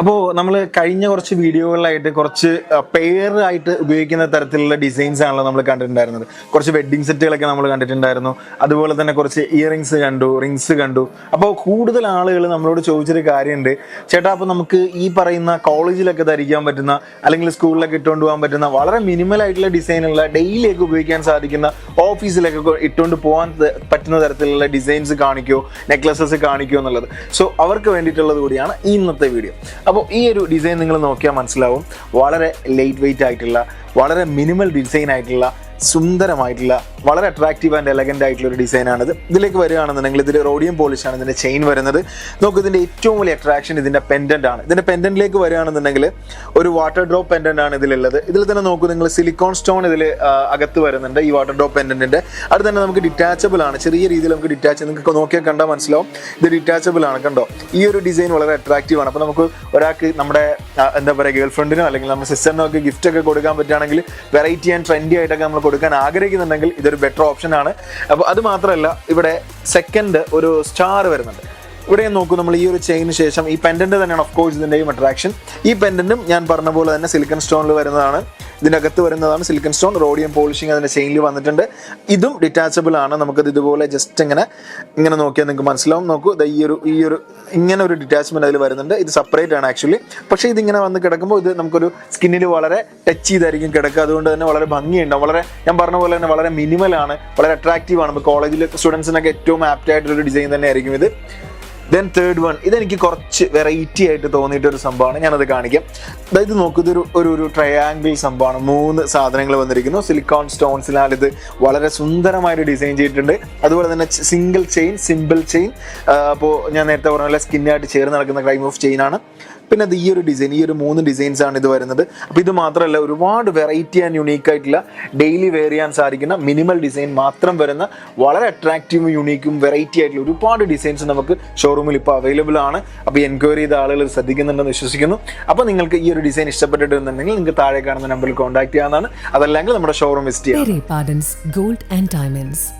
അപ്പോൾ നമ്മൾ കഴിഞ്ഞ കുറച്ച് വീഡിയോകളിലായിട്ട് കുറച്ച് പെയർ ആയിട്ട് ഉപയോഗിക്കുന്ന തരത്തിലുള്ള ഡിസൈൻസ് ആണല്ലോ നമ്മൾ കണ്ടിട്ടുണ്ടായിരുന്നത്. കുറച്ച് വെഡ്ഡിങ് സെറ്റുകളൊക്കെ നമ്മൾ കണ്ടിട്ടുണ്ടായിരുന്നു. അതുപോലെ തന്നെ കുറച്ച് ഇയറിങ്സ് കണ്ടു റിങ്സ് കണ്ടു. അപ്പോൾ കൂടുതൽ ആളുകൾ നമ്മളോട് ചോദിച്ചൊരു കാര്യമുണ്ട് ചേട്ടാ അപ്പോൾ നമുക്ക് ഈ പറയുന്ന കോളേജിലൊക്കെ ധരിക്കാൻ പറ്റുന്ന അല്ലെങ്കിൽ സ്കൂളിലൊക്കെ ഇട്ടുകൊണ്ട് പോകാൻ പറ്റുന്ന വളരെ മിനിമൽ ആയിട്ടുള്ള ഡിസൈനുള്ള ഡെയിലിയൊക്കെ ഉപയോഗിക്കാൻ സാധിക്കുന്ന ഓഫീസിലൊക്കെ ഇട്ടുകൊണ്ട് പോകാൻ പറ്റുന്ന തരത്തിലുള്ള ഡിസൈൻസ് കാണിക്കുമോ നെക്ലസസ് കാണിക്കുമോ എന്നുള്ളത്. സോ അവർക്ക് വേണ്ടിയിട്ടുള്ളത് കൂടിയാണ് ഇന്നത്തെ വീഡിയോ അപ്പോൾ ഈ ഒരു ഡിസൈൻ നിങ്ങൾ നോക്കിയാൽ മനസ്സിലാവും. വളരെ ലൈറ്റ് വെയിറ്റ് ആയിട്ടുള്ള വളരെ മിനിമൽ ഡിസൈൻ ആയിട്ടുള്ള സുന്ദരമായിട്ടുള്ള വളരെ അട്രാക്റ്റീവ് ആൻഡ് എലഗന്റ് ആയിട്ടുള്ള ഒരു ഡിസൈനാണിത് ഇതിലേക്ക് വരികയാണെന്നുണ്ടെങ്കിൽ ഇതിൽ റോഡിയം പോളിഷ് ആണ് ഇതിന്റെ ചെയിൻ വരുന്നത്. നോക്കൂ ഇതിന്റെ ഏറ്റവും വലിയ അട്രാക്ഷൻ ഇതിന്റെ പെൻഡന്റ് ആണ്. ഇതിന്റെ പെൻഡന്റിലേക്ക് വരികയാണെന്നുണ്ടെങ്കിൽ ഒരു വാട്ടർ ഡ്രോപ്പ് പെൻഡന്റ് ആണ് ഇതിലുള്ളത്. ഇതിൽ തന്നെ നോക്കൂ നിങ്ങൾ സിലിക്കോൺ സ്റ്റോൺ ഇതിൽ അകത്ത് വരുന്നുണ്ട് ഈ വാട്ടർ ഡ്രോപ്പ് പെൻഡന്റിന്റെ അത് തന്നെ നമുക്ക് ഡിറ്റാച്ചബിൾ ആണ്. ചെറിയ രീതിയിൽ നമുക്ക് ഡിറ്റാച്ച് നിങ്ങൾക്ക് നോക്കിയാൽ കണ്ടാൽ മനസ്സിലാവും. ഇത് ഡിറ്റാച്ചബിൾ ആണ് കണ്ടോ? ഈ ഒരു ഡിസൈൻ വളരെ അട്രാക്റ്റീവ് ആണ്. അപ്പോൾ നമുക്ക് ഒരാൾക്ക് നമ്മുടെ എന്താ പറയുക ഗേൾ ഫ്രണ്ടിനോ അല്ലെങ്കിൽ നമ്മുടെ സിസ്റ്ററിനോ ഒക്കെ ഗിഫ്റ്റ് ഒക്കെ കൊടുക്കാൻ പറ്റുകയാണെങ്കിൽ വെറൈറ്റി ആൻഡ് ട്രെൻഡി ആയിട്ടൊക്കെ നമ്മൾ കൊടുക്കാൻ ആഗ്രഹിക്കുന്നുണ്ടെങ്കിൽ ഇതൊരു ബെറ്റർ ഓപ്ഷൻ ആണ്. അപ്പോൾ അത് മാത്രമല്ല ഇവിടെ സെക്കൻഡ് ഒരു സ്റ്റാർ വരുന്നുണ്ട്. ഇവിടെ നോക്കൂ നമ്മൾ ഈ ഒരു ചെയിന് ശേഷം ഈ പെൻഡന്റ് തന്നെയാണ് ഓഫ് കോഴ്സ് ഇതിന്റെയും അട്രാക്ഷൻ ഈ പെൻഡന്റും ഞാൻ പറഞ്ഞ പോലെ തന്നെ സിലിക്കൺ സ്റ്റോണിൽ വരുന്നതാണ്. ഇതിന്റെ അകത്ത് വരുന്നതാണ് സിലിക്കൺ സ്റ്റോൺ റോഡിയം പോളിഷിങ് അതിന്റെ ചെയിനിൽ വന്നിട്ടുണ്ട്. ഇതും ഡിറ്റാച്ചബിൾ ആണ്. നമുക്കത് ഇതുപോലെ ജസ്റ്റ് ഇങ്ങനെ ഇങ്ങനെ നോക്കിയാൽ നിങ്ങൾക്ക് മനസ്സിലാവും. നോക്കൂ ഈ ഒരു ഈ ഒരു ഇങ്ങനെ ഒരു ഡിറ്റാച്ച്മെന്റ് അതിൽ വരുന്നുണ്ട്. ഇത് സെപ്പറേറ്റ് ആണ് ആക്ച്വലി പക്ഷേ ഇതിങ്ങനെ വന്ന് കിടക്കുമ്പോൾ ഇത് നമുക്കൊരു സ്കിന്നിൽ വളരെ ടച്ച് ചെയ്തായിരിക്കും കിടക്കുക. അതുകൊണ്ട് തന്നെ വളരെ ഭംഗിയുണ്ടാവും. വളരെ ഞാൻ പറഞ്ഞ പോലെ തന്നെ വളരെ മിനിമൽ ആണ്. വളരെ അട്രാക്റ്റീവ് ആണ്. ഇപ്പോൾ കോളേജിലെ സ്റ്റുഡൻസിനൊക്കെ ഏറ്റവും ആപ്റ്റ് ആയിട്ടൊരു ഡിസൈൻ തന്നെയായിരിക്കും ഇത്. ദെൻ തേർഡ് വൺ ഇതെനിക്ക് കുറച്ച് വെറൈറ്റി ആയിട്ട് തോന്നിയിട്ട് ഒരു സംഭവമാണ്. ഞാനത് കാണിക്കാം. അതായത് നോക്കൂ ഇതൊരു ഒരു ഒരു ട്രയാങ്കിൾ സംഭവമാണ്. മൂന്ന് സാധനങ്ങൾ വന്നിരിക്കുന്നു. സിലിക്കോൺ സ്റ്റോൺസിനാൽ ഇത് വളരെ സുന്ദരമായിട്ട് ഡിസൈൻ ചെയ്തിട്ടുണ്ട്. അതുപോലെ തന്നെ സിംഗിൾ ചെയിൻ സിമ്പിൾ ചെയിൻ അപ്പോൾ ഞാൻ നേരത്തെ പറഞ്ഞ പോലെ സ്കിന്നായിട്ട് ചേർന്ന് നടക്കുന്ന ക്രൈം ഓഫ് ചെയിൻ ആണ്. പിന്നെ അത് ഈ ഒരു ഡിസൈൻ ഈ ഒരു മൂന്ന് ഡിസൈൻസ് ആണ് ഇത് വരുന്നത്. അപ്പോൾ ഇത് മാത്രമല്ല ഒരുപാട് വെറൈറ്റി ആൻഡ് യുണീക്ക് ആയിട്ടുള്ള ഡെയിലി വെയർ ചെയ്യാൻ സാധിക്കുന്ന മിനിമൽ ഡിസൈൻ മാത്രം വരുന്ന വളരെ അട്രാക്റ്റീവും യുണീക്കും വെറൈറ്റി ആയിട്ടുള്ള ഒരുപാട് ഡിസൈൻസ് നമുക്ക് ഷോറൂമിൽ ഇപ്പോൾ അവൈലബിൾ ആണ്. അപ്പോൾ എൻക്വയറി ചെയ്ത ആളുകൾ ശ്രദ്ധിക്കുന്നുണ്ടെന്ന് വിശ്വസിക്കുന്നു. അപ്പോൾ നിങ്ങൾക്ക് ഈ ഒരു ഡിസൈൻ ഇഷ്ടപ്പെട്ടിട്ടുണ്ടെങ്കിൽ നിങ്ങൾക്ക് താഴെ കാണുന്ന നമ്പറിൽ കോൺടാക്ട് ചെയ്യാവുന്നതാണ്. അതല്ലെങ്കിൽ നമ്മുടെ ഷോറൂം വിസിറ്റ് ചെയ്യാം. Gold and Gold